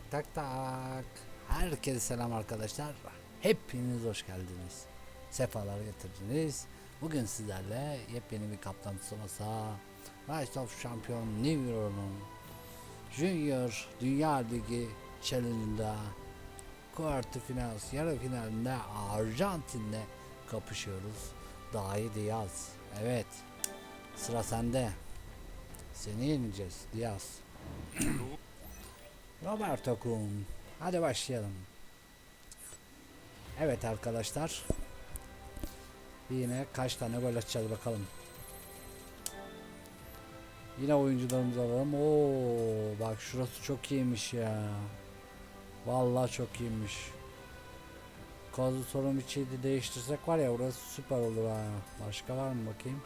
Tak tak tak. Herkese selam arkadaşlar. Hepiniz hoş geldiniz. Sefalar getirdiniz. Bugün sizlerle yepyeni bir Kaptan Tsubasa Rise of Champion New Euro'nun Junior Dünya Ligi Challenge'ında Kuartı final, yarı finalinde Arjantin'le kapışıyoruz. Dahi Diaz. Evet. Sıra sende. Seni yeneceğiz Diaz. Roberto Kun. Hadi başlayalım. Evet arkadaşlar. Yine kaç tane gol atacağız bakalım. Yine oyuncularımızı alalım. Oo, bak şurası çok iyiymiş ya. Vallahi çok iyiymiş. Kozlu sorum içiydi değiştirsek var ya orası süper olur ha. Başka var mı bakayım?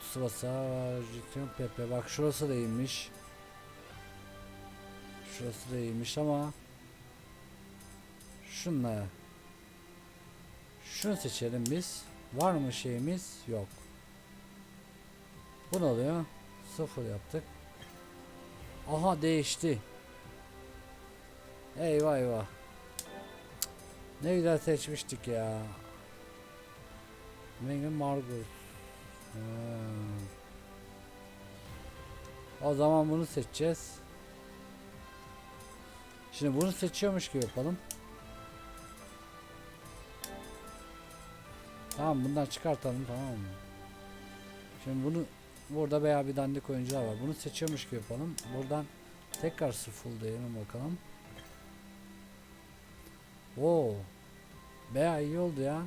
Tsubasa, Pepe. Bak şurası da iyiymiş. Şurası da iyiymiş ama şunla şunu seçelim biz. Var mı şeyimiz? Yok. Bu ne oluyor? Sıfır yaptık. Aha değişti. Eyvah eyvah. Ne güzel seçmiştik ya. Megan Margus. Ha. O zaman bunu seçeceğiz. Şimdi bunu seçiyormuş gibi yapalım. Tamam bundan çıkartalım tamam mı? Şimdi bunu burada veya bir dandik oyuncular var. Bunu seçiyormuş gibi yapalım. Buradan tekrar sıfır diyelim bakalım. Oo. Veya iyi oldu ya.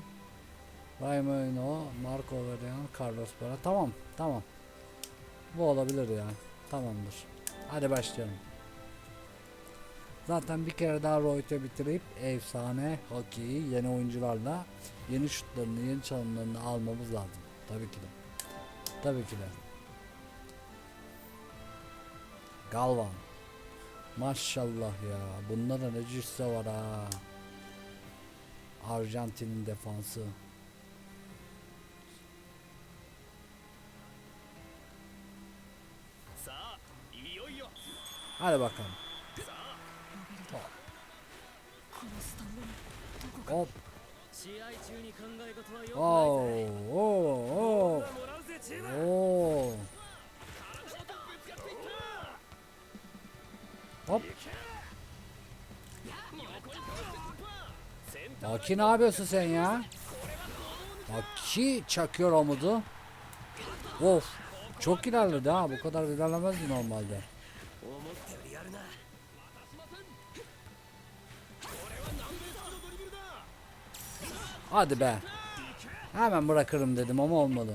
Raimoino, Marco Aurelian, Carlos Para. Tamam, tamam. Bu olabilir ya. Tamamdır. Hadi başlayalım. Zaten bir kere daha Royt'e bitirip efsane hokeyi yeni oyuncularla yeni şutlarını, yeni çalımlarını almamız lazım. Tabii ki de. Tabii ki de. Galvan. Maşallah ya. Bunda da ne cüsse var ha. Arjantin'in defansı. Hadi bakalım. Hop. Oo, oo, oo. Oo. Hop. Baki ne yapıyorsun sen ya? Baki çakıyor omudu. Of. Çok ilerledi ha. Bu kadar ilerlemezdi normalde. Hadi be. Hemen bırakırım dedim ama olmadı.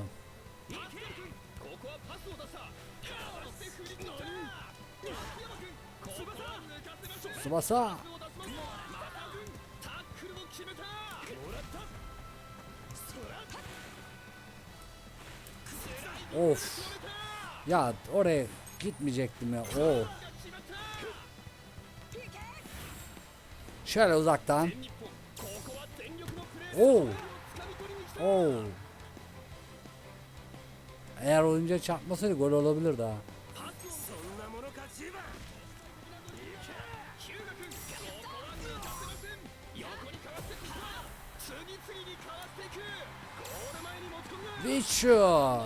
Subasa. Of. Ya oraya gitmeyecektim ya. Oo. Şöyle uzaktan. Oo. Oo. Eğer oyuncuya çarpmasaydı gol olabilir daha. Witcher.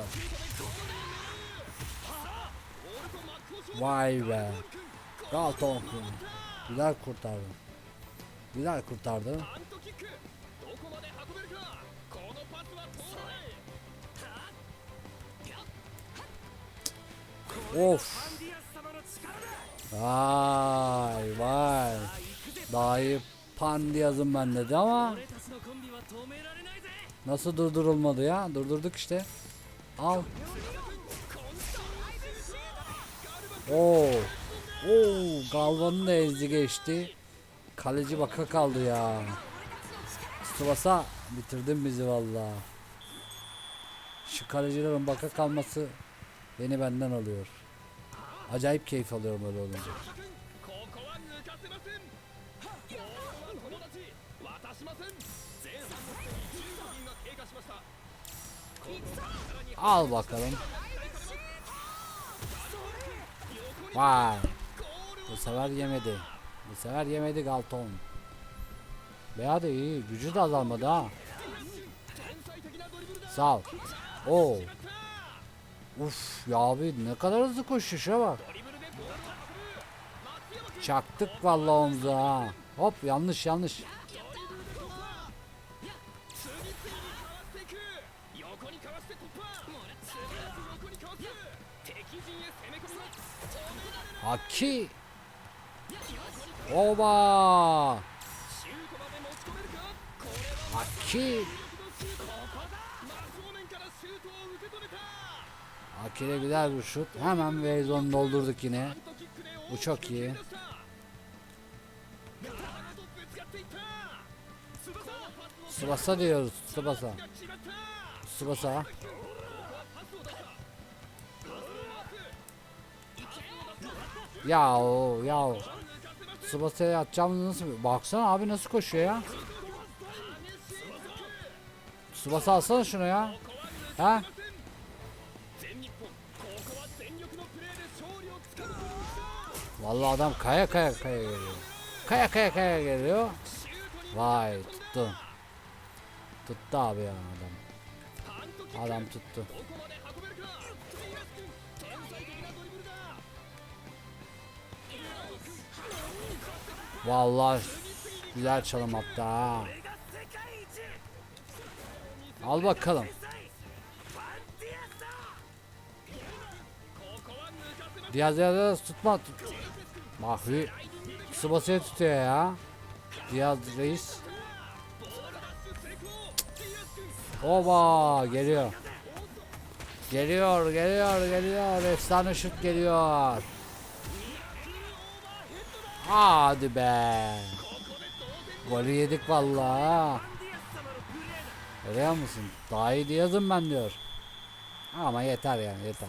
Vay be. Galton Güzel kurtardı. Güzel kurtardı. Of. Vay vay. Daha iyi pan yazın ben dedi ama nasıl durdurulmadı ya? Durdurduk işte. Al. Oo. Oo, Galvan'ın da ezdi geçti. Kaleci baka kaldı ya. Tsubasa bitirdin bizi valla. Şu kalecilerin baka kalması beni benden alıyor. Acayip keyif alıyorum öyle olunca. Al bakalım. Vay. Bu sefer yemedi. Bu sefer yemedi Galton. Veya da iyi. Gücü de azalmadı ha. Sağ ol. Oo. Uf ya abi ne kadar hızlı koşuşa bak. Çaktık vallahi omzu ha. Hop yanlış yanlış. Haki. Oba. Haki. Akile güzel bir şut. Hemen Vezon'u doldurduk yine. Bu çok iyi. Tsubasa diyoruz. Tsubasa. Tsubasa. Yahu yahu. Tsubasa'ya atacağımız nasıl? Baksana abi nasıl koşuyor ya. Tsubasa alsana şunu ya. Ha? Vallahi adam kaya kaya kaya geliyor. Kaya kaya kaya geliyor. Vay tuttu. Tuttu abi ya adam. Adam tuttu. Vallahi güzel çalım hatta ha. Al bakalım. Diğer diğer tutma. Tut. Mahfi. Kısa basıya tutuyor ya. Diğer reis. Oba geliyor. Geliyor geliyor geliyor. Efsane şut geliyor. Hadi be. Golü yedik vallahi. Görüyor musun? Daha iyi diyordum ben diyor. Ama yeter yani yeter.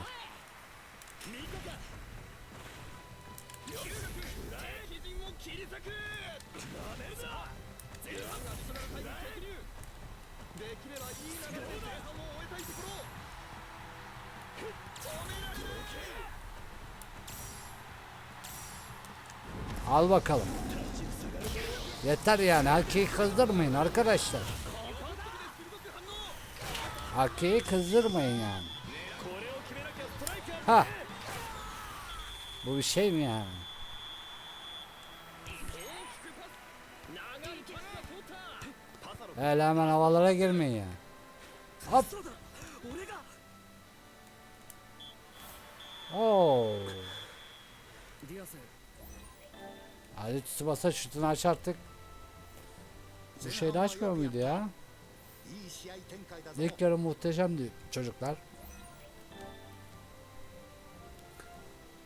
Al bakalım. Yeter yani erkeği kızdırmayın arkadaşlar. Erkeği kızdırmayın yani. Ha bu bir şey mi yani? Hele hemen havalara girmeyin ya. Hop. Oo. Hadi Tsubasa şutunu aç artık. Bu şeyi açmıyor muydu ya? İlk yarı muhteşemdi çocuklar.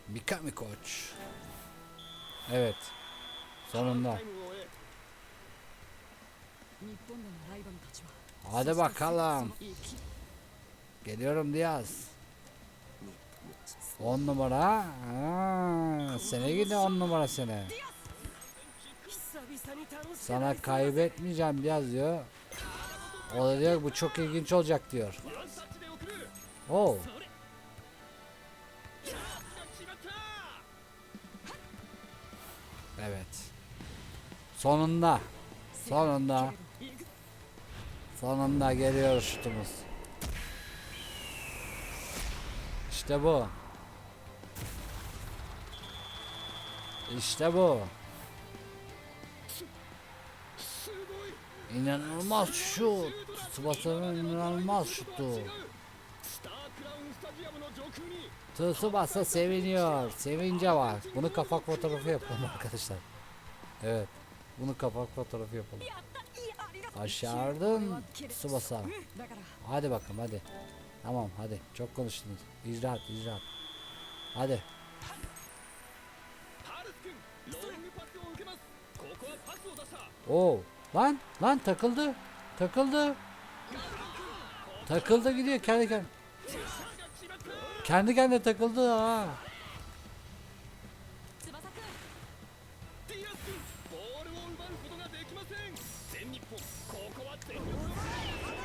Become a coach. Evet. Sonunda. Hadi bakalım. Geliyorum Diaz. 10 numara. Ha, sene gidi 10 numara sene. Sana kaybetmeyeceğim Diaz diyor. O da diyor bu çok ilginç olacak diyor. Oh. Evet. Sonunda. Sonunda. Sonunda geliyor şutumuz. İşte bu. İşte bu. İnanılmaz şut. Tsubasa'nın inanılmaz şutu. Tsubasa seviniyor. Sevince var. Bunu kapak fotoğrafı yapalım arkadaşlar. Evet. Bunu kapak fotoğrafı yapalım. Başardın Tsubasa. Hadi bakalım hadi. Tamam hadi. Çok konuştunuz. İcraat icraat. Hadi. Oo. Lan lan takıldı. Takıldı. Takıldı gidiyor kendi kendine. Kendi kendine takıldı ha.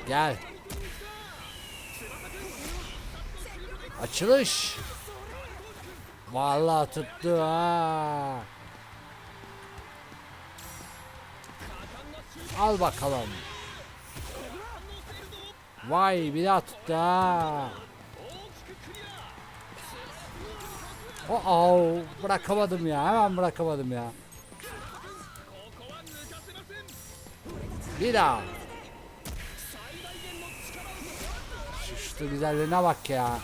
Gel. Açılış. Vallahi tuttu ha. Al bakalım. Vay bir daha tuttu ha. Oh, bırakamadım ya. Hemen bırakamadım ya. Bir daha. Şu, güzelliğine bak ya.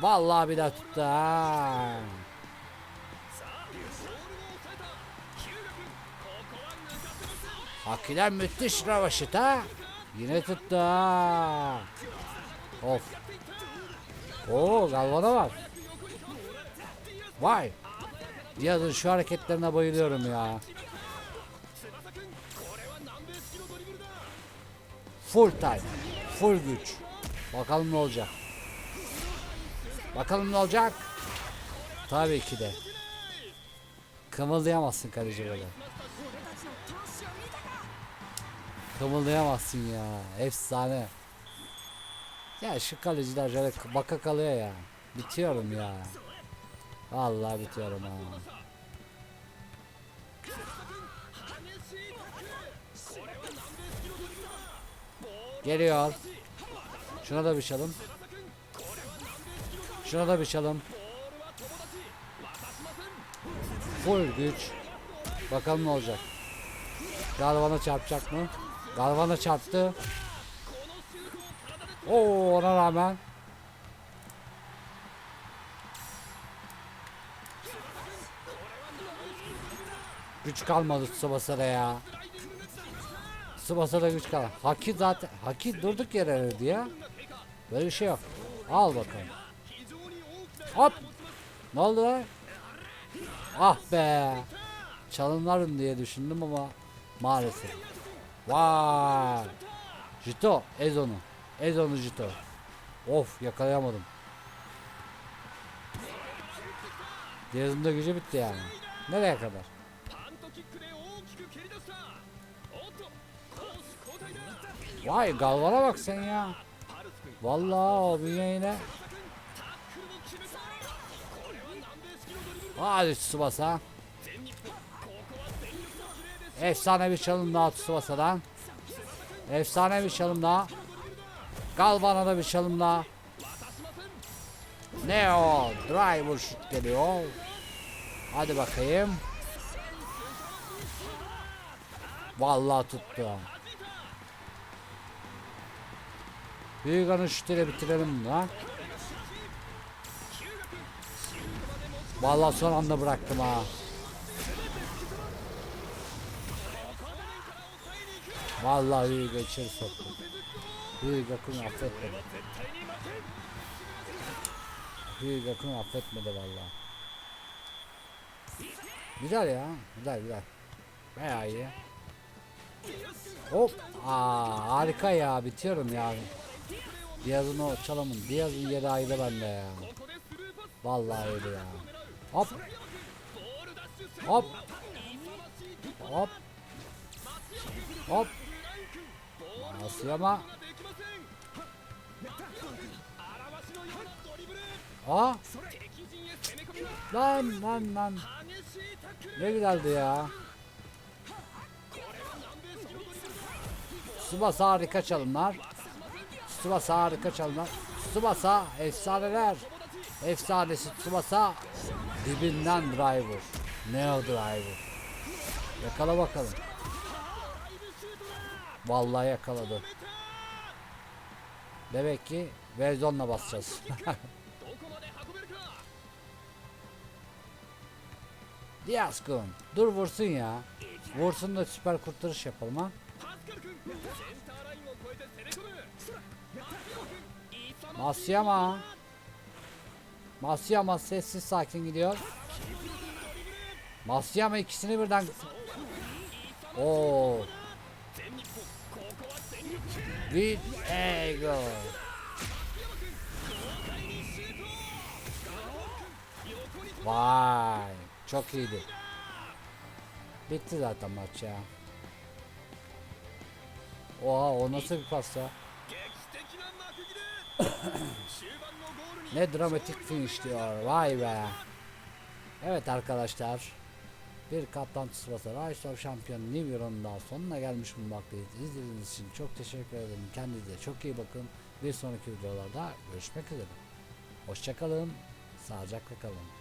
Vallahi bir daha tuttu ha. Hakikaten müthiş ravaşıt ha. Yine tuttu ha. Of. Oo galvana bak. Vay. Yazın şu hareketlerine bayılıyorum ya. Full time. Full güç. Bakalım ne olacak. Bakalım ne olacak. Tabii ki de. Kımıldayamazsın kaleci böyle. Kımıldayamazsın ya. Efsane. Ya şu kaleciler şöyle baka kalıyor ya. Bitiyorum ya. Vallahi bitiyorum ha. Geliyor. Şuna da bir çalım. Şuna da bir çalım. Full güç. Bakalım ne olacak. Galvana çarpacak mı? Galvana çarptı. Oo ona rağmen. Güç kalmadı Tsubasa'da ya. Tsubasa'da güç kalmadı. Haki zaten Haki durduk yere öldü ya. Böyle bir şey yok. Al bakalım. Hop. Ne oldu lan? Ah be. Çalımlarım diye düşündüm ama maalesef. Vay. Jito ez onu. Ez onu Jito. Of yakalayamadım. De gücü bitti yani. Nereye kadar? Vay galvana bak sen ya. Vallahi abi yine. Hadi Tsubasa. Efsane bir çalım daha Tsubasa'dan. Efsane bir çalım daha. Galvana da bir çalım daha. Neo driver şut geliyor. Hadi bakayım. Vallahi tuttu. Büyükan'ın şutuyla bitirelim bunu ha. Vallahi son anda bıraktım ha. Vallahi Büyüka içeri soktu. Büyüka kum affetmedi. Büyüka kum affetmedi vallahi. Güzel ya. Güzel güzel. Bayağı iyi. Hop. Aa, harika ya. Bitiyorum ya. Diaz'ın o çalamın. Diaz'ın yeri ayrı bende ya. Vallahi öyle ya. Hop. Hop. Hop. Hop. Masuyama. Aa. Lan lan lan. Ne güzeldi ya. Subasa harika çalımlar. Tsubasa harika çalma. Tsubasa efsaneler. Efsanesi Tsubasa dibinden driver. Neo driver. Yakala bakalım. Vallahi yakaladı. Demek ki Verzon'la basacağız. Diaskun dur vursun ya. Vursun da süper kurtarış yapalım ha. Masyama. Masyama sessiz sakin gidiyor. Masyama ikisini birden Oo. Good ego. Vay. Çok iyiydi. Bitti zaten maç ya. Oha o nasıl bir pas ya. Ne dramatik finish diyor. Vay be. Evet arkadaşlar. Bir Kaptan Rise of Champion New Year'ın daha sonuna gelmiş bulunmaktayız. İzlediğiniz için çok teşekkür ederim. Kendinize çok iyi bakın. Bir sonraki videolarda görüşmek üzere. Hoşçakalın. Sağlıcakla kalın.